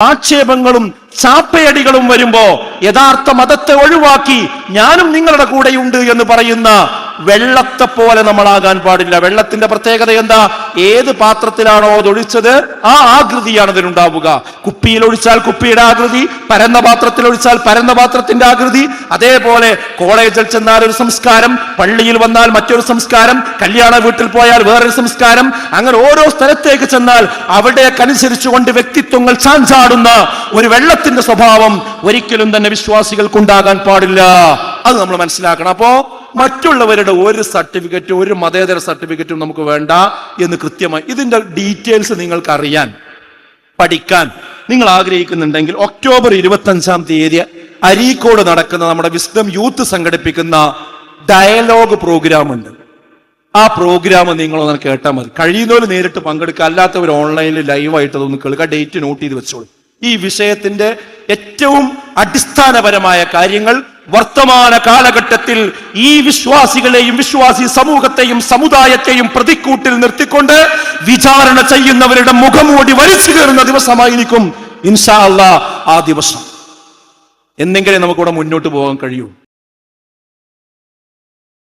ആക്ഷേപങ്ങളും ചാപ്പയടികളും വരുമ്പോ യഥാർത്ഥ മതത്തെ ഒഴിവാക്കി ഞാനും നിങ്ങളുടെ കൂടെയുണ്ട് എന്ന് പറയുന്ന വെള്ളത്തെ പോലെ നമ്മളാകാൻ പാടില്ല. വെള്ളത്തിന്റെ പ്രത്യേകത എന്താ? ഏത് പാത്രത്തിലാണോ അത് ഒഴിച്ചത് ആ ആകൃതിയാണ് ഇതിനുണ്ടാവുക കുപ്പിയിൽ ഒഴിച്ചാൽ കുപ്പിയുടെ ആകൃതി പരന്ന പാത്രത്തിൽ ഒഴിച്ചാൽ പരന്ന പാത്രത്തിന്റെ ആകൃതി. അതേപോലെ കോളേജിൽ ചെന്നാൽ ഒരു സംസ്കാരം പള്ളിയിൽ വന്നാൽ മറ്റൊരു സംസ്കാരം കല്യാണ വീട്ടിൽ പോയാൽ വേറൊരു സംസ്കാരം. അങ്ങനെ ഓരോ സ്ഥലത്തേക്ക് ചെന്നാൽ അവിടേക്കനുസരിച്ചുകൊണ്ട് വ്യക്തിത്വങ്ങൾ ചാഞ്ചാടുന്ന ഒരു വെള്ളത്തിന്റെ സ്വഭാവം ഒരിക്കലും തന്നെ വിശ്വാസികൾക്കുണ്ടാകാൻ പാടില്ല. അത് നമ്മൾ മനസ്സിലാക്കണം. അപ്പോ മറ്റുള്ളവരുടെ ഒരു സർട്ടിഫിക്കറ്റ് ഒരു മതേതര സർട്ടിഫിക്കറ്റും നമുക്ക് വേണ്ട എന്ന് കൃത്യമായി ഇതിന്റെ ഡീറ്റെയിൽസ് നിങ്ങൾക്ക് അറിയാൻ പഠിക്കാൻ നിങ്ങൾ ആഗ്രഹിക്കുന്നുണ്ടെങ്കിൽ ഒക്ടോബർ ഇരുപത്തി അഞ്ചാം തീയതി അരീക്കോട് നടക്കുന്ന നമ്മുടെ വിസ്ഡം യൂത്ത് സംഘടിപ്പിക്കുന്ന ഡയലോഗ് പ്രോഗ്രാം ഉണ്ട് ആ പ്രോഗ്രാം നിങ്ങളൊന്ന് കേട്ടാൽ മതി. കഴിയുന്നവർ നേരിട്ട് പങ്കെടുക്കുക അല്ലാത്തവർ ഓൺലൈനിൽ ലൈവായിട്ട് അതൊന്ന് കേൾക്കുക ഡേറ്റ് നോട്ട് ചെയ്ത് വെച്ചോളൂ. ഈ വിഷയത്തിന്റെ ഏറ്റവും അടിസ്ഥാനപരമായ കാര്യങ്ങൾ വർത്തമാന കാലഘട്ടത്തിൽ ഈ വിശ്വാസികളെയും വിശ്വാസി സമൂഹത്തെയും സമുദായത്തെയും പ്രതിക്കൂട്ടിൽ നിർത്തിക്കൊണ്ട് വിചാരണ ചെയ്യുന്നവരുടെ മുഖമൂടി വലിച്ചു കയറുന്ന ദിവസമായിരിക്കും ഇൻഷാ അള്ളാ ആ ദിവസം. എന്തെങ്കിലും നമുക്കിവിടെ മുന്നോട്ട് പോകാൻ കഴിയൂ.